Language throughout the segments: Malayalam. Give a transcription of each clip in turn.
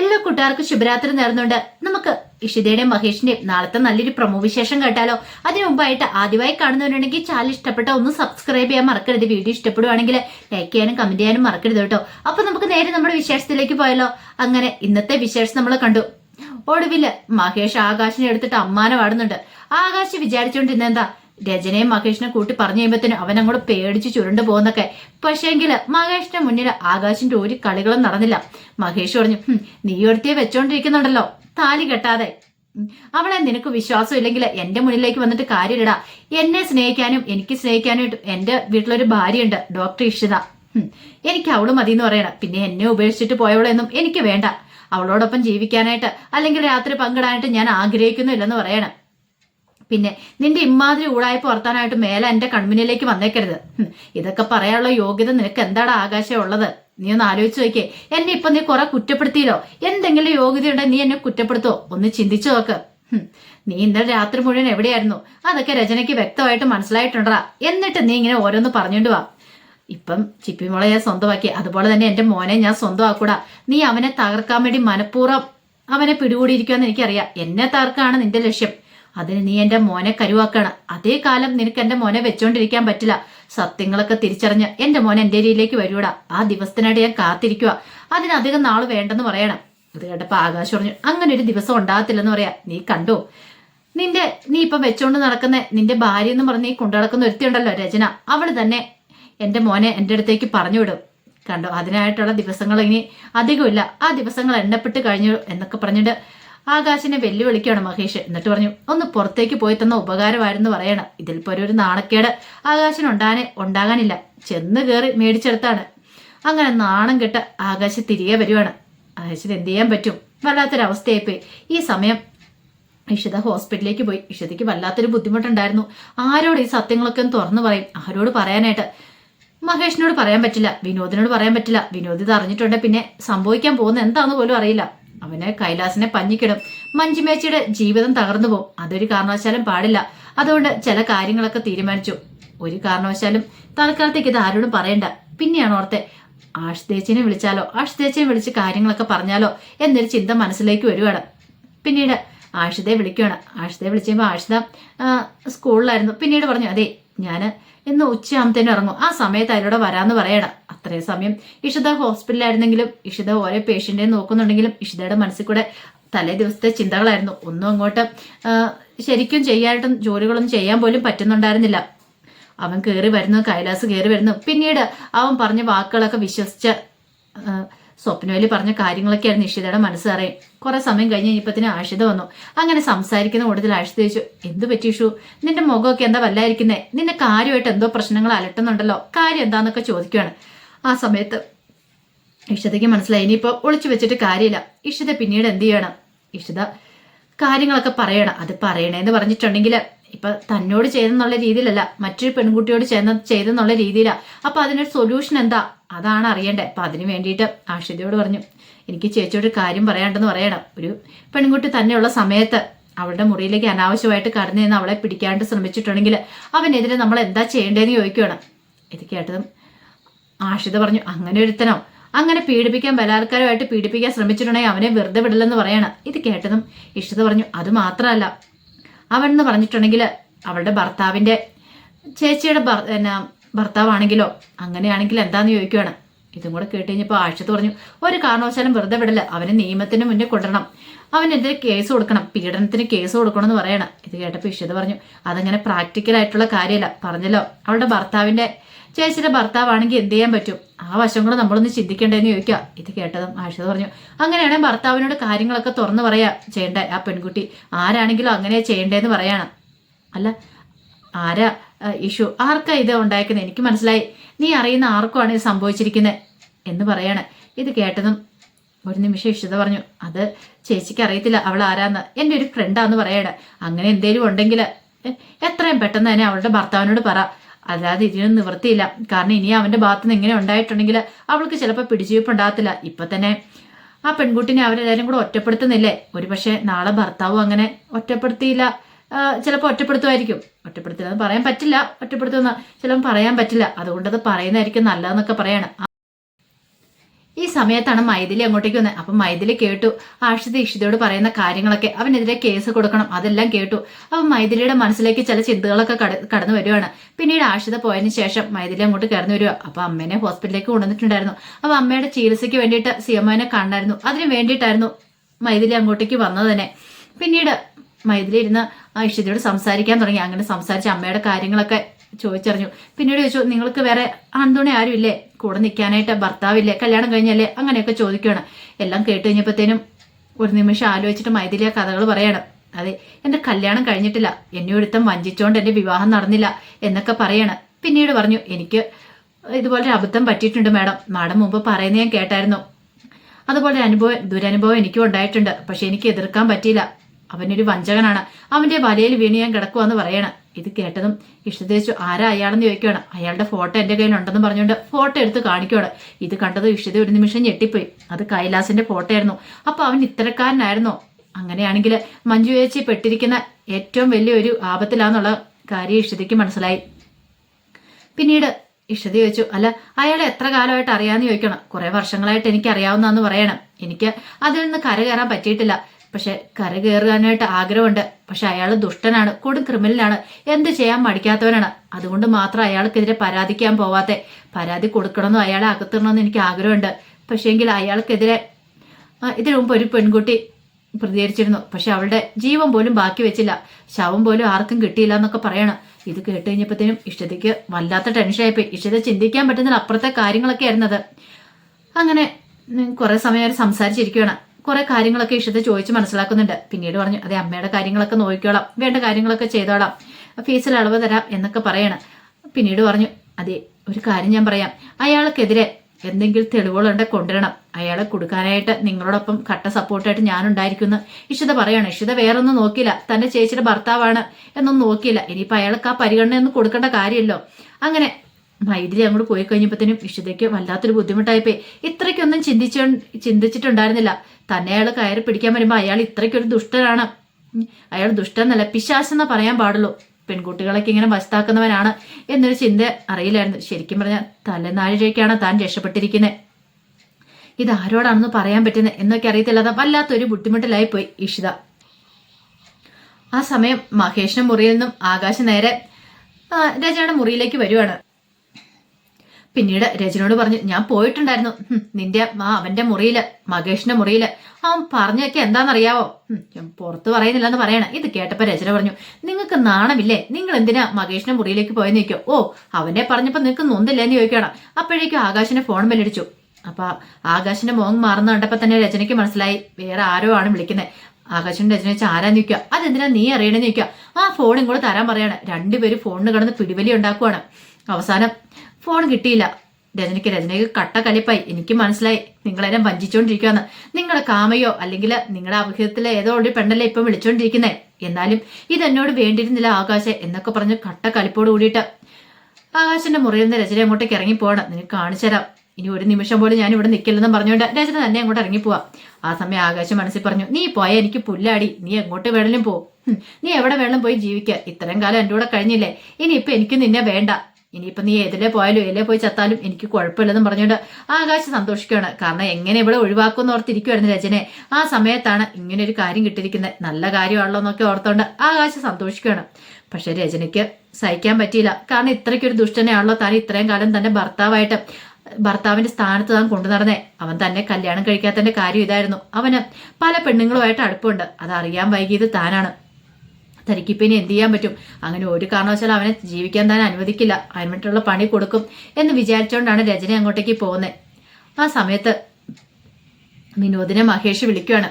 എല്ലാ കൂട്ടുകാർക്കും ശുഭരാത്രി നേർന്നുണ്ട് നമുക്ക് ഇഷിതയുടെയും മഹേഷിന്റെയും നാളത്തെ നല്ലൊരു പ്രമോ വിശേഷം കേട്ടാലോ? അതിനു മുമ്പായിട്ട് ആദ്യമായി കാണുന്നവരുണ്ടെങ്കിൽ ചാനൽ ഇഷ്ടപ്പെട്ട ഒന്ന് സബ്സ്ക്രൈബ് ചെയ്യാൻ മറക്കരുത്. വീഡിയോ ഇഷ്ടപ്പെടുവാണെങ്കിൽ ലൈക്ക് ചെയ്യാനും കമന്റ് ചെയ്യാനും മറക്കരുത് കേട്ടോ. അപ്പൊ നമുക്ക് നേരെ നമ്മുടെ വിശേഷത്തിലേക്ക് പോയാലോ? അങ്ങനെ ഇന്നത്തെ വിശേഷം നമ്മൾ കണ്ടു. ഒടുവിൽ മഹേഷ് ആകാശിനെ എടുത്തിട്ട് അമ്മാനെ വാടുന്നുണ്ട്. ആകാശ് വിചാരിച്ചോണ്ടിരുന്ന എന്താ? രജനയും മഹേഷിനെ കൂട്ടി പറഞ്ഞു കഴിയുമ്പോഴത്തേനും അവൻ അങ്ങോട്ട് പേടിച്ച് ചുരുണ്ടു പോകുന്നൊക്കെ. പക്ഷേങ്കിൽ മഹേഷിന്റെ മുന്നിൽ ആകാശിന്റെ ഒരു കളികളും നടന്നില്ല. മഹേഷ് പറഞ്ഞു നീ ഒരുത്തിയെ വെച്ചോണ്ടിരിക്കുന്നുണ്ടല്ലോ. താലി കെട്ടാതെ. അവളെ നിനക്ക് വിശ്വാസം ഇല്ലെങ്കിൽ എന്റെ മുന്നിലേക്ക് വന്നിട്ട് കാര്യമില്ലടാ. എന്നെ സ്നേഹിക്കാനും എനിക്ക് സ്നേഹിക്കാനും എന്റെ വീട്ടിലൊരു ഭാര്യയുണ്ട് ഡോക്ടർ ഇഷിത. എനിക്ക് അവൾ മതി എന്ന് പറയണം. പിന്നെ എന്നെ ഉപേക്ഷിച്ചിട്ട് പോയവളെന്നും എനിക്ക് വേണ്ട. അവളോടൊപ്പം ജീവിക്കാനായിട്ട് അല്ലെങ്കിൽ രാത്രി പങ്കിടാനായിട്ട് ഞാൻ ആഗ്രഹിക്കുന്നില്ലെന്ന് പറയണം. പിന്നെ നിന്റെ ഇമ്മാതിരി ഊടായ്പ വർത്താനായിട്ട് മേലെ എന്റെ കൺമുന്നിലേക്ക് വന്നേക്കരുത്. ഇതൊക്കെ പറയാനുള്ള യോഗ്യത നിനക്ക് എന്താണ് ആകാശം ഉള്ളത്? നീ ഒന്ന് ആലോചിച്ചു നോക്കിയേ. എന്നെ ഇപ്പൊ നീ കുറെ കുറ്റപ്പെടുത്തിയില്ലോ? എന്തെങ്കിലും യോഗ്യത ഉണ്ടെങ്കിൽ നീ എന്നെ കുറ്റപ്പെടുത്തോ? ഒന്ന് ചിന്തിച്ചു നോക്ക്. നീ ഇന്നലെ രാത്രി മുഴുവൻ എവിടെയായിരുന്നു? അതൊക്കെ രചനയ്ക്ക് വ്യക്തമായിട്ട് മനസ്സിലായിട്ടുണ്ടാ എന്നിട്ട് നീ ഇങ്ങനെ ഓരോന്ന് പറഞ്ഞോണ്ട് വാ. ഇപ്പം ചിപ്പിമോളെ ഞാൻ സ്വന്തമാക്കി. അതുപോലെ തന്നെ എന്റെ മോനെ ഞാൻ സ്വന്തമാക്കൂടാ. നീ അവനെ തകർക്കാൻ വേണ്ടി മനഃപൂർവം അവനെ പിടികൂടിയിരിക്കുമെന്ന് എനിക്കറിയാം. എന്നെ തകർക്കാണ് നിന്റെ ലക്ഷ്യം. അതിന് നീ എന്റെ മോനെ കരുവാക്കണം. അതേ കാലം നിനക്ക് എന്റെ മോനെ വെച്ചോണ്ടിരിക്കാൻ പറ്റില്ല. സത്യങ്ങളൊക്കെ തിരിച്ചറിഞ്ഞ് എന്റെ മോൻ എന്റെ രീതിയിലേക്ക് വരൂടാ ആ ദിവസത്തിനായിട്ട് ഞാൻ കാത്തിരിക്കുക അതിനധികം നാൾ വേണ്ടെന്ന് പറയണം. അത് കേട്ടപ്പോ ആകാശ് പറഞ്ഞു അങ്ങനെ ഒരു ദിവസം ഉണ്ടാകത്തില്ലെന്ന് പറയാ. നീ കണ്ടോ? നിന്റെ നീ ഇപ്പം വെച്ചോണ്ട് നടക്കുന്ന നിന്റെ ഭാര്യ എന്ന് പറഞ്ഞ് നീ കൊണ്ടു നടക്കുന്ന ഒരുത്തിയുണ്ടല്ലോ രചന. അവൾ തന്നെ എന്റെ മോനെ എന്റെ അടുത്തേക്ക് പറഞ്ഞു വിടും. കണ്ടോ? അതിനായിട്ടുള്ള ദിവസങ്ങൾ ഇനി അധികമില്ല. ആ ദിവസങ്ങൾ എണ്ണപ്പെട്ട് കഴിഞ്ഞു എന്നൊക്കെ പറഞ്ഞിട്ട് ആകാശിനെ വെല്ലുവിളിക്കുകയാണ് മഹേഷ്. എന്നിട്ട് പറഞ്ഞു ഒന്ന് പുറത്തേക്ക് പോയി തന്ന ഉപകാരമായിരുന്നു പറയണം. ഇതിൽപ്പോ ഒരു നാണക്കേട്. ആകാശിന് ഉണ്ടാനെ ഉണ്ടാകാനില്ല. ചെന്ന് കയറി മേടിച്ചെടുത്താണ്. അങ്ങനെ നാണം കെട്ട് ആകാശ് തിരികെ വരുവാണ്. ആകാശിന് എന്ത് ചെയ്യാൻ പറ്റും? വല്ലാത്തൊരവസ്ഥയായിപ്പോയി. ഈ സമയം ഇഷിത ഹോസ്പിറ്റലിലേക്ക് പോയി. ഇഷിതയ്ക്ക് വല്ലാത്തൊരു ബുദ്ധിമുട്ടുണ്ടായിരുന്നു. ആരോട് ഈ സത്യങ്ങളൊക്കെ ഒന്ന് തുറന്നു പറയും. ആരോട് പറയാനായിട്ട്? മഹേഷിനോട് പറയാൻ പറ്റില്ല. വിനോദിനോട് പറയാൻ പറ്റില്ല. വിനോദ് ഇത് അറിഞ്ഞിട്ടുണ്ട്. പിന്നെ സംഭവിക്കാൻ പോകുന്ന എന്താണെന്ന് പോലും അറിയില്ല. അവനെ കൈലാസിനെ പഞ്ഞിക്കിടും. മഞ്ജുമേച്ചിയുടെ ജീവിതം തകർന്നു പോകും അതൊരു കാരണവശാലും പാടില്ല. അതുകൊണ്ട് ചില കാര്യങ്ങളൊക്കെ തീരുമാനിച്ചു. ഒരു കാരണവശാലും തൽക്കാലത്തേക്ക് ഇത് ആരോടും പറയണ്ട. പിന്നെയാണ് ഓർത്തെ ആഷ്തേച്ചിനെ വിളിച്ചാലോ? ആഷ്തേച്ചിനെ വിളിച്ച് കാര്യങ്ങളൊക്കെ പറഞ്ഞാലോ? എന്നൊരു ചിന്ത മനസ്സിലേക്ക് വരുവാണ്. പിന്നീട് ആഷിതയെ വിളിക്കുകയാണ് ആഷിതയെ വിളിച്ചപ്പോൾ ആഷിത സ്കൂളിലായിരുന്നു. പിന്നീട് പറഞ്ഞു അതെ ഞാൻ ഇന്ന് ഉച്ചയാകുമ്പത്തേനും ഇറങ്ങും. ആ സമയത്ത് അതിലൂടെ വരാമെന്ന് പറയണം അത്രയും സമയം ഇഷിത ഹോസ്പിറ്റലായിരുന്നെങ്കിലും ഇഷിത ഓരോ പേഷ്യന്റിനെ നോക്കുന്നുണ്ടെങ്കിലും ഇഷിതയുടെ മനസ്സിൽ കൂടെ തലേ ദിവസത്തെ ചിന്തകളായിരുന്നു. ഒന്നും അങ്ങോട്ട് ശരിക്കും ചെയ്യാനായിട്ടും ജോലികളൊന്നും ചെയ്യാൻ പോലും പറ്റുന്നുണ്ടായിരുന്നില്ല. അവൻ കയറി വരുന്നു കൈലാസ് കയറി വരുന്നു. പിന്നീട് അവൻ പറഞ്ഞ വാക്കുകളൊക്കെ വിശ്വസിച്ച് സ്വപ്നവേലി പറഞ്ഞ കാര്യങ്ങളൊക്കെയായിരുന്നു ഇഷിതയുടെ മനസ്സറിയും കുറെ സമയം കഴിഞ്ഞ് കഴിഞ്ഞപ്പത്തിന് ആഷിത വന്നു. അങ്ങനെ സംസാരിക്കുന്ന കൂടുതൽ ആഷിത ചോദിച്ചു എന്ത് പറ്റി ഇഷു നിന്റെ മുഖമൊക്കെ എന്താ വല്ലായിരിക്കുന്നേ? നിന്റെ കാര്യമായിട്ട് എന്തോ പ്രശ്നങ്ങൾ അലട്ടുന്നുണ്ടല്ലോ? കാര്യം എന്താന്നൊക്കെ ചോദിക്കുകയാണ് ആ സമയത്ത് ഇഷിതയ്ക്ക് മനസ്സിലായി ഇനിയിപ്പോ ഒളിച്ചു വെച്ചിട്ട് കാര്യമില്ല. ഇഷിത പിന്നീട് എന്ത് ചെയ്യണം? ഇഷിത കാര്യങ്ങളൊക്കെ പറയണം. അത് പറയണേന്ന് പറഞ്ഞിട്ടുണ്ടെങ്കിൽ ഇപ്പൊ തന്നോട് ചെയ്തെന്നുള്ള രീതിയിലല്ല മറ്റൊരു പെൺകുട്ടിയോട് ചെയ്യുന്ന ചെയ്തെന്നുള്ള രീതിയിലാ. അപ്പൊ അതിനൊരു സൊല്യൂഷൻ എന്താ? അതാണ് അറിയേണ്ടത് അപ്പൊ അതിന് വേണ്ടിയിട്ട് ആഷിതയോട് പറഞ്ഞു എനിക്ക് ചേച്ചിയോട് കാര്യം പറയാണ്ടെന്ന് പറയണം. ഒരു പെൺകുട്ടി തന്നെയുള്ള സമയത്ത് അവളുടെ മുറിയിലേക്ക് അനാവശ്യമായിട്ട് കടന്നു നിന്ന് അവളെ പിടിക്കാണ്ട് ശ്രമിച്ചിട്ടുണ്ടെങ്കിൽ അവനെതിരെ നമ്മൾ എന്താ ചെയ്യേണ്ടതെന്ന് ചോദിക്കുകയാണ് ഇത് കേട്ടതും ആഷിത പറഞ്ഞു അങ്ങനെ ഒരുത്തനോ? അങ്ങനെ പീഡിപ്പിക്കാൻ ബലാത്കാരമായിട്ട് പീഡിപ്പിക്കാൻ ശ്രമിച്ചിട്ടുണ്ടെങ്കിൽ അവനെ വെറുതെ വിടില്ലെന്ന് പറയണം. ഇത് കേട്ടതും ഇഷ്ടത പറഞ്ഞു അത് മാത്രമല്ല അവൻ എന്ന് പറഞ്ഞിട്ടുണ്ടെങ്കിൽ അവളുടെ ഭർത്താവിന്റെ ചേച്ചിയുടെ ഭർ- ഭർത്താവാണെങ്കിലോ അങ്ങനെയാണെങ്കിൽ എന്താന്ന് ചോദിക്കുവാണ്. ഇതും കൂടെ കേട്ട് കഴിഞ്ഞപ്പോൾ ആഴ്ചത്ത് പറഞ്ഞു ഒരു കാരണവശാലും വെറുതെ വിടല്ല. അവനെ നിയമത്തിന് മുന്നേ കൊണ്ടുവരണം അവനെതിരെ കേസ് കൊടുക്കണം പീഡനത്തിന് കേസ് കൊടുക്കണം എന്ന് പറയണം. ഇത് കേട്ടപ്പോൾ ഇഷ്ടത പറഞ്ഞു അതങ്ങനെ പ്രാക്ടിക്കൽ ആയിട്ടുള്ള കാര്യമല്ല. പറഞ്ഞല്ലോ അവളുടെ ഭർത്താവിന്റെ ചേച്ചിയുടെ ഭർത്താവാണെങ്കിൽ എന്ത് ചെയ്യാൻ പറ്റും? ആ വശം കൂടെ നമ്മളൊന്ന് ചിന്തിക്കേണ്ടതെന്ന് ചോദിക്കുക. ഇത് കേട്ടതും ആഷിത പറഞ്ഞു അങ്ങനെയാണെങ്കിൽ ഭർത്താവിനോട് കാര്യങ്ങളൊക്കെ തുറന്നു പറയാ ചെയ്യണ്ടേ? ആ പെൺകുട്ടി ആരാണെങ്കിലും അങ്ങനെ ചെയ്യണ്ടേന്ന് പറയാണ്. അല്ല ആരാ ഇഷു ആർക്കാ ഇത് ഉണ്ടായിരിക്കുന്നത് എനിക്ക് മനസ്സിലായി. നീ അറിയുന്ന ആർക്കുമാണ് ഇത് സംഭവിച്ചിരിക്കുന്നത് എന്ന് പറയാണ്. ഇത് കേട്ടതും ഒരു നിമിഷം ഇഷിത പറഞ്ഞു അത് ചേച്ചിക്ക് അറിയത്തില്ല അവൾ ആരാന്ന്. എന്റെ ഒരു ഫ്രണ്ടാന്ന് പറയട അങ്ങനെ എന്തേലും ഉണ്ടെങ്കിൽ എത്രയും പെട്ടെന്ന് തന്നെ അവളുടെ ഭർത്താവിനോട് പറ. അല്ലാതെ ഇതിനൊന്നും നിവൃത്തിയില്ല. കാരണം ഇനി അവന്റെ ഭാഗത്ത് നിന്ന് ഇങ്ങനെ ഉണ്ടായിട്ടുണ്ടെങ്കിൽ അവൾക്ക് ചിലപ്പോൾ പിടിച്ചുവെപ്പുണ്ടാകത്തില്ല. ഇപ്പൊ തന്നെ ആ പെൺകുട്ടിനെ അവരെല്ലാരും കൂടെ ഒറ്റപ്പെടുത്തുന്നില്ലേ? ഒരുപക്ഷെ നാളെ ഭർത്താവും അങ്ങനെ ഒറ്റപ്പെടുത്തിയില്ല. ചിലപ്പോൾ ഒറ്റപ്പെടുത്തുമായിരിക്കും. ഒറ്റപ്പെടുത്തില്ല എന്ന് പറയാൻ പറ്റില്ല. ഒറ്റപ്പെടുത്തുമെന്ന് ചിലപ്പോൾ പറയാൻ പറ്റില്ല. അതുകൊണ്ട് അത് പറയുന്നതായിരിക്കും നല്ലതെന്നൊക്കെ പറയണം. ഈ സമയത്താണ് മൈഥിലി അങ്ങോട്ടേക്ക് വന്നത് അപ്പം മൈഥിലി കേട്ടു. ആഷിത ഇഷിതയോട് പറയുന്ന കാര്യങ്ങളൊക്കെ. അവനെതിരെ കേസ് കൊടുക്കണം. അതെല്ലാം കേട്ടു. അപ്പം മൈഥിലിയുടെ മനസ്സിലേക്ക് ചില ചിന്തകളൊക്കെ കടന്നു വരുവാണ്. പിന്നീട് ആഷിത പോയതിനു ശേഷം മൈഥിലി അങ്ങോട്ട് കടന്നു വരിക അപ്പൊ അമ്മേനെ ഹോസ്പിറ്റലിലേക്ക് കൊണ്ടുവന്നിട്ടുണ്ടായിരുന്നു. അപ്പൊ അമ്മയുടെ ചികിത്സയ്ക്ക് വേണ്ടിയിട്ട് സി എമ്മനെ കണ്ടായിരുന്നു അതിന് വേണ്ടിയിട്ടായിരുന്നു മൈഥിലി അങ്ങോട്ടേക്ക് വന്നത് തന്നെ പിന്നീട് മൈഥിലി ഇരുന്ന് ഇഷിതയോട് സംസാരിക്കാൻ തുടങ്ങി. അങ്ങനെ സംസാരിച്ച് അമ്മയുടെ കാര്യങ്ങളൊക്കെ ചോദിച്ചറിഞ്ഞു. പിന്നീട് ചോദിച്ചു നിങ്ങൾക്ക് വേറെ ആൺതുണി ആരുമില്ലേ? കൂടെ നിൽക്കാനായിട്ട് ഭർത്താവില്ലേ കല്യാണം കഴിഞ്ഞല്ലേ? അങ്ങനെയൊക്കെ ചോദിക്കുകയാണ് എല്ലാം കേട്ട് കഴിഞ്ഞപ്പോഴത്തേനും ഒരു നിമിഷം ആലോചിച്ചിട്ട് മൈഥിലി ആ കഥകൾ പറയണം. അതെ എന്റെ കല്യാണം കഴിഞ്ഞിട്ടില്ല. എന്നെ ഒരുത്തം വഞ്ചിച്ചോണ്ട് എന്റെ വിവാഹം നടന്നില്ല എന്നൊക്കെ പറയാണ്. പിന്നീട് പറഞ്ഞു എനിക്ക് ഇതുപോലെ അബദ്ധം പറ്റിയിട്ടുണ്ട് മാഡം. മാഡം മുമ്പ് പറയുന്നത് ഞാൻ കേട്ടായിരുന്നു. അതുപോലെ അനുഭവം ദുരനുഭവം എനിക്കും ഉണ്ടായിട്ടുണ്ട്. പക്ഷെ എനിക്ക് എതിർക്കാൻ പറ്റിയില്ല. അവനൊരു വഞ്ചകനാണ്. അവന്റെ വലയിൽ വീണ് ഞാൻ കിടക്കുവാന്ന് പറയണം. ഇത് കേട്ടതും ഇഷ്ടദേശു ആരാ അയാളെന്ന് ചോദിക്കുകയാണ്. അയാളുടെ ഫോട്ടോ എന്റെ കയ്യിലുണ്ടെന്ന് പറഞ്ഞുകൊണ്ട് ഫോട്ടോ എടുത്ത് കാണിക്കുകയാണ്. ഇത് കണ്ടത് ഇഷ്ടത ഒരു നിമിഷം ഞെട്ടിപ്പോയി. അത് കൈലാസിന്റെ ഫോട്ടോ ആയിരുന്നു അപ്പോൾ അവൻ ഇത്തരക്കാരനായിരുന്നോ? അങ്ങനെയാണെങ്കിൽ മഞ്ജു ചേച്ചി പെട്ടിരിക്കുന്ന ഏറ്റവും വലിയൊരു ആപത്തിലാന്നുള്ള കാര്യം ഇഷ്ടതയ്ക്ക് മനസ്സിലായി. പിന്നീട് ഇഷ്ടത ചോദിച്ചു അല്ല അയാളെ എത്ര കാലമായിട്ട് അറിയാമെന്ന് ചോദിക്കണം കുറേ വർഷങ്ങളായിട്ട് എനിക്ക് അറിയാവുന്നതെന്ന് പറയണം. എനിക്ക് അതിൽ നിന്ന് കരകയറാൻ പറ്റിയിട്ടില്ല. പക്ഷെ കരകയറാനായിട്ട് ആഗ്രഹമുണ്ട്. പക്ഷെ അയാൾ ദുഷ്ടനാണ് കൊടും ക്രിമിനലാണ്. എന്ത് ചെയ്യാൻ മടിക്കാത്തവനാണ്? അതുകൊണ്ട് മാത്രം അയാൾക്കെതിരെ പരാതിക്കാൻ പോവാത്തെ. പരാതി കൊടുക്കണമെന്നും അയാളെ അകത്തിടണമെന്നും എനിക്ക് ആഗ്രഹമുണ്ട്. പക്ഷേങ്കിൽ അയാൾക്കെതിരെ ഇതിനു മുമ്പ് ഒരു പെൺകുട്ടി പ്രതികരിച്ചിരുന്നു. പക്ഷെ അവളുടെ ജീവൻ പോലും ബാക്കി വെച്ചില്ല. ശവം പോലും ആർക്കും കിട്ടിയില്ല എന്നൊക്കെ പറയണം. ഇത് കേട്ട് കഴിഞ്ഞപ്പോഴത്തേനും ഇഷ്ടതയ്ക്ക് വല്ലാത്ത ടെൻഷനായിപ്പോയി. ഇഷ്ടത ചിന്തിക്കാൻ പറ്റുന്നതിന് അപ്പുറത്തെ കാര്യങ്ങളൊക്കെ ആയിരുന്നത് അങ്ങനെ കുറെ സമയം അവർ സംസാരിച്ചിരിക്കുകയാണ് കുറെ കാര്യങ്ങളൊക്കെ ഇഷ്ടത്തെ ചോദിച്ച് മനസ്സിലാക്കുന്നുണ്ട്. പിന്നീട് പറഞ്ഞു അതെ അമ്മയുടെ കാര്യങ്ങളൊക്കെ നോക്കിക്കോളാം. വേണ്ട കാര്യങ്ങളൊക്കെ ചെയ്തോളാം. ഫീസിൽ അളവ് തരാം എന്നൊക്കെ പറയണം. പിന്നീട് പറഞ്ഞു അതെ ഒരു കാര്യം ഞാൻ പറയാം. അയാൾക്കെതിരെ എന്തെങ്കിലും തെളിവുകളുണ്ടെ കൊണ്ടുവരണം. അയാളെ കൊടുക്കാനായിട്ട് നിങ്ങളോടൊപ്പം കട്ട സപ്പോർട്ടായിട്ട് ഞാനുണ്ടായിരിക്കുന്നു. ഇഷിത പറയണം ഇഷിത വേറൊന്നും നോക്കിയില്ല. തന്റെ ചേച്ചിയുടെ ഭർത്താവാണ് എന്നൊന്നും നോക്കിയില്ല. ഇനിയിപ്പോൾ അയാൾക്ക് ആ പരിഗണനയൊന്നും കൊടുക്കേണ്ട കാര്യമല്ലോ. അങ്ങനെ മൈഥിലി അങ്ങോട്ട് പോയി കഴിഞ്ഞപ്പോഴത്തേനും ഇഷിതയ്ക്ക് വല്ലാത്തൊരു ബുദ്ധിമുട്ടായിപ്പോയി. ഇത്രയ്ക്കൊന്നും ചിന്തിച്ചോ ചിന്തിച്ചിട്ടുണ്ടായിരുന്നില്ല. തന്നെ അയാൾ കയറി പിടിക്കാൻ വരുമ്പോൾ അയാൾ ഇത്രയ്ക്കൊരു ദുഷ്ടനാണ്. അയാൾ ദുഷ്ടനല്ല പിശാശെന്ന് പറയാൻ പാടുള്ളൂ. പെൺകുട്ടികളൊക്കെ ഇങ്ങനെ വശത്താക്കുന്നവനാണ് എന്നൊരു ചിന്ത അറിയില്ലായിരുന്നു. ശരിക്കും പറഞ്ഞാൽ തലനാഴികയ്ക്കാണ് താൻ രക്ഷപ്പെട്ടിരിക്കുന്നത് ഇത് ആരോടാണെന്ന് പറയാൻ പറ്റുന്നത് എന്നൊക്കെ അറിയത്തില്ലാതെ വല്ലാത്തൊരു ബുദ്ധിമുട്ടിലായി പോയി ഇഷിത. ആ സമയം മഹേഷിന്റെ മുറിയിൽ നിന്നും ആകാശം നേരെ രജയുടെ മുറിയിലേക്ക് വരുവാണ്. പിന്നീട് രജനോട് പറഞ്ഞു ഞാൻ പോയിട്ടുണ്ടായിരുന്നു. നിന്റെ ആ അവന്റെ മുറിയിൽ മകേഷിന്റെ മുറിയിൽ. അവൻ പറഞ്ഞൊക്കെ എന്താണെന്നറിയാവോ? പുറത്ത് പറയുന്നില്ല പുറത്ത് പറയുന്നില്ലെന്ന് പറയണ. ഇത് കേട്ടപ്പോ രചന പറഞ്ഞു നിങ്ങൾക്ക് നാണമില്ലേ? നിങ്ങൾ എന്തിനാ മകേഷിന്റെ മുറിയിലേക്ക് പോയെന്ന് ചോദിക്കോ ഓ അവനെ പറഞ്ഞപ്പോ നിങ്ങൾക്ക് നൊന്നില്ലെന്ന് ചോദിക്കണം. അപ്പോഴേക്കും ആകാശിന്റെ ഫോൺ ബെല്ലടിച്ചു. അപ്പൊ ആകാശിന്റെ മോങ് മാറുന്ന കണ്ടപ്പോ തന്നെ രചനയ്ക്ക് മനസ്സിലായി വേറെ ആരോ ആണ് വിളിക്കുന്നത് ആകാശിന്റെ രചന വെച്ചാൽ ആരാ നിൽക്കുക? അതെന്തിനാ നീ അറിയണെന്ന് നിൽക്കുക ആ ഫോൺ ഇങ്ങോട്ട് തരാൻ പറയാണ്. രണ്ടുപേരും ഫോണിന് കിടന്ന് പിടിവലി ഉണ്ടാക്കുവാണ്. അവസാനം ഫോൺ കിട്ടിയില്ല. രജനിക്ക് രജനയ്ക്ക് കട്ട കലിപ്പായി എനിക്ക് മനസ്സിലായി. നിങ്ങളെന്നെ വഞ്ചിച്ചോണ്ടിരിക്കുവാന്ന്. നിങ്ങളുടെ കാമയോ അല്ലെങ്കിൽ നിങ്ങളുടെ അഭിഹിതത്തിലെ ഏതോ ഒരു പെണ്ണല്ലേ ഇപ്പം വിളിച്ചോണ്ടിരിക്കുന്നേ? എന്നാലും ഇതെന്നോട് വേണ്ടിയിരുന്നില്ല ആകാശെ എന്നൊക്കെ പറഞ്ഞ് കട്ട കലിപ്പോട് കൂടിയിട്ട്. ആകാശന്റെ മുറിയിൽ നിന്ന് രചന അങ്ങോട്ടേക്ക് ഇറങ്ങി പോകണം നിനക്ക് കാണിച്ചു തരാം. ഇനി ഒരു നിമിഷം പോലും ഞാൻ ഇവിടെ നിൽക്കില്ലെന്നും പറഞ്ഞുകൊണ്ട് രജന തന്നെ അങ്ങോട്ട് ഇറങ്ങിപ്പോവാ. ആ സമയം ആകാശം മനസ്സിൽ പറഞ്ഞു നീ പോയ എനിക്ക് പുല്ലാടി. നീ എങ്ങോട്ട് വേണേലും പോ. നീ എവിടെ വേണം പോയി ജീവിക്കുക ഇത്രയും കാലം എന്റെ കൂടെ കഴിഞ്ഞില്ലേ? ഇനിയിപ്പൊ എനിക്ക് നിന്നെ വേണ്ട. ഇനിയിപ്പൊ നീ ഏതിലെ പോയാലും ഏതിലെ പോയി ചത്താലും എനിക്ക് കുഴപ്പമില്ലെന്നും പറഞ്ഞുകൊണ്ട് ആകാശം സന്തോഷിക്കുകയാണ്. കാരണം എങ്ങനെ ഇവിടെ ഒഴിവാക്കുമെന്ന് ഓർത്തിരിക്കുവായിരുന്നു രചനെ ആ സമയത്താണ് ഇങ്ങനെ ഒരു കാര്യം കിട്ടിയിരിക്കുന്നത്. നല്ല കാര്യമാണല്ലോ എന്നൊക്കെ ഓർത്തോണ്ട് ആകാശം സന്തോഷിക്കുകയാണ്. പക്ഷെ രചനയ്ക്ക് സഹിക്കാൻ പറ്റിയില്ല. കാരണം ഇത്രയ്ക്കൊരു ദുഷ്ടനെയാണല്ലോ താൻ ഇത്രയും കാലം തന്റെ ഭർത്താവായിട്ട് ഭർത്താവിന്റെ സ്ഥാനത്ത് താൻ കൊണ്ടു നടന്നേ. അവൻ തന്നെ കല്യാണം കഴിക്കാത്തതിന്റെ കാര്യം ഇതായിരുന്നു. അവന് പല പെണ്ണുങ്ങളുമായിട്ട് അടുപ്പമുണ്ട്. അതറിയാൻ വൈകിയത് താനാണ്. തനിക്കിപ്പം ഇനി എന്ത് ചെയ്യാൻ പറ്റും? അങ്ങനെ ഒരു കാരണവശാലും അവനെ ജീവിക്കാൻ താൻ അനുവദിക്കില്ല. അതിന് വേണ്ടിയിട്ടുള്ള പണി കൊടുക്കും എന്ന് വിചാരിച്ചുകൊണ്ടാണ് രജനി അങ്ങോട്ടേക്ക് പോകുന്നത് ആ സമയത്ത് വിനോദിനെ മഹേഷ് വിളിക്കുകയാണ്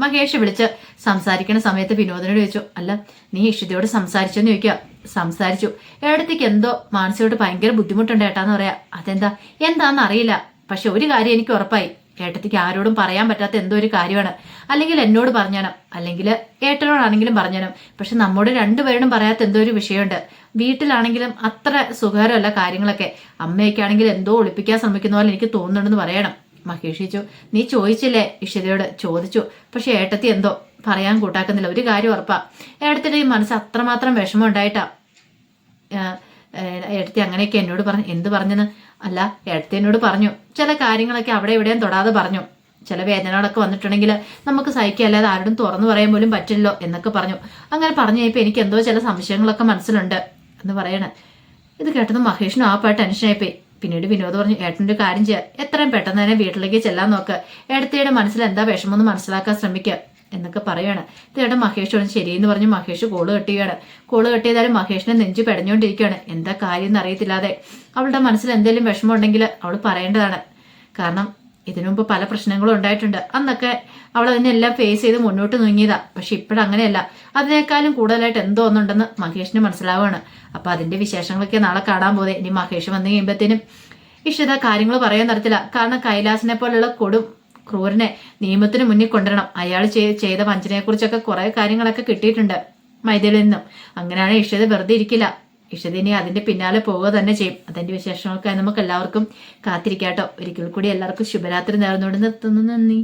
മഹേഷ് വിളിച്ച് സംസാരിക്കുന്ന സമയത്ത് വിനോദിനോട് ചോദിച്ചു അല്ല നീ ഇഷിതയോട് സംസാരിച്ചെന്ന് ചോദിക്കുക സംസാരിച്ചു. എവിടത്തേക്ക് എന്തോ മാനസികമായിട്ട് ഭയങ്കര ബുദ്ധിമുട്ടുണ്ട് ഏട്ടാന്ന് പറയാ. അതെന്താ? എന്താന്ന് അറിയില്ല. പക്ഷെ ഒരു കാര്യം എനിക്ക് ഉറപ്പായി. ഏട്ടത്തിക്ക് ആരോടും പറയാൻ പറ്റാത്ത എന്തോ ഒരു കാര്യമാണ്. അല്ലെങ്കിൽ എന്നോട് പറഞ്ഞാണം അല്ലെങ്കിൽ ഏട്ടനോടാണെങ്കിലും പറഞ്ഞാനും പക്ഷെ നമ്മോട് രണ്ടുപേരോടും പറയാത്ത എന്തോ ഒരു വിഷയമുണ്ട്. വീട്ടിലാണെങ്കിലും അത്ര സുഖകരമല്ല കാര്യങ്ങളൊക്കെ. അമ്മയൊക്കെ ആണെങ്കിൽ എന്തോ ഒളിപ്പിക്കാൻ ശ്രമിക്കുന്ന പോലെ എനിക്ക് തോന്നുന്നുണ്ടെന്ന് പറയണം. മഹേഷ് ചോദിച്ചു നീ ചോദിച്ചില്ലേ? ഇഷിതയോട് ചോദിച്ചു. പക്ഷെ ഏട്ടത്തി എന്തോ പറയാൻ കൂട്ടാക്കുന്നില്ല. ഒരു കാര്യം ഉറപ്പാ. ഏട്ടത്തിന്റെ ഈ മനസ്സ് അത്രമാത്രം വിഷമം ഉണ്ടായിട്ടാ. ഏട്ടത്തി അങ്ങനെയൊക്കെ എന്നോട് പറഞ്ഞു എന്ത് പറഞ്ഞെന്ന്? അല്ല എഴുത്തേനോട് പറഞ്ഞു. ചില കാര്യങ്ങളൊക്കെ അവിടെ ഇവിടെയും തൊടാതെ പറഞ്ഞു. ചില വേദനകളൊക്കെ വന്നിട്ടുണ്ടെങ്കിൽ നമുക്ക് സഹിക്കല്ലാതെ ആരോടും തുറന്നു പറയാൻ പോലും പറ്റില്ലല്ലോ എന്നൊക്കെ പറഞ്ഞു. അങ്ങനെ പറഞ്ഞു കഴിഞ്ഞപ്പോൾ എനിക്ക് എന്തോ ചില സംശയങ്ങളൊക്കെ മനസ്സിലുണ്ട് എന്ന് പറയണേ. ഇത് കേട്ടത് മഹേഷിനും ആ പാട്ട് ടെൻഷനായിപ്പോയി പിന്നീട് വിനോദ് പറഞ്ഞു ഏട്ടന്റെ കാര്യം ചെയ്യുക എത്രയും പെട്ടെന്ന് തന്നെ വീട്ടിലേക്ക് ചെല്ലാൻ നോക്ക്. ഏടത്തിയുടെ മനസ്സിൽ എന്താ വിഷമമെന്ന് മനസ്സിലാക്കാൻ ശ്രമിക്കുക എന്നൊക്കെ പറയുകയാണ് ഇതേട്ടൻ മഹേഷ് പറഞ്ഞു ശരിയെന്ന് പറഞ്ഞ് മഹേഷ് കോൾ കെട്ടുകയാണ് കോൾ കെട്ടിയതാലും മഹേഷിനെ നെഞ്ചു പെടഞ്ഞുകൊണ്ടിരിക്കുകയാണ്. എന്താ കാര്യം എന്ന് അറിയത്തില്ലാതെ. അവളുടെ മനസ്സിൽ എന്തെങ്കിലും വിഷമം ഉണ്ടെങ്കിൽ അവൾ പറയേണ്ടതാണ്. കാരണം ഇതിനു മുമ്പ് പല പ്രശ്നങ്ങളും ഉണ്ടായിട്ടുണ്ട്. അന്നൊക്കെ അവൾ അതിനെല്ലാം ഫേസ് ചെയ്ത് മുന്നോട്ട് നീങ്ങിയതാ. പക്ഷെ ഇപ്പോഴങ്ങനെയല്ല അതിനേക്കാളും കൂടുതലായിട്ട് എന്തോ ഒന്നുണ്ടെന്ന് മഹേഷിന് മനസ്സിലാവുകയാണ്. അപ്പൊ അതിന്റെ വിശേഷങ്ങളൊക്കെ നാളെ കാണാൻ പോകുന്നത് ഇനി മഹേഷ് വന്നു കഴിയുമ്പോഴത്തേനും ഇഷിത കാര്യങ്ങൾ പറയാൻ തരത്തില്ല. കാരണം കൈലാസിനെ പോലുള്ള കൊടും ക്രൂരനെ നിയമത്തിന് മുന്നിൽ കൊണ്ടുവരണം. അയാൾ ചെയ്ത വഞ്ചനയെക്കുറിച്ചൊക്കെ കുറേ കാര്യങ്ങളൊക്കെ കിട്ടിയിട്ടുണ്ട് മൈദയിൽ നിന്നും. അങ്ങനെയാണ് ഇഷത് വെറുതെ ഇരിക്കില്ല. ഇഷതിനെ അതിന്റെ പിന്നാലെ പോവുക തന്നെ ചെയ്യും. അതിന്റെ വിശേഷങ്ങൾക്കായി നമുക്ക് എല്ലാവർക്കും കാത്തിരിക്കാട്ടോ. ഒരിക്കൽ കൂടി എല്ലാവർക്കും ശുഭരാത്രി നേർന്നുകൊണ്ട് നിർത്തുന്നു. നന്ദി.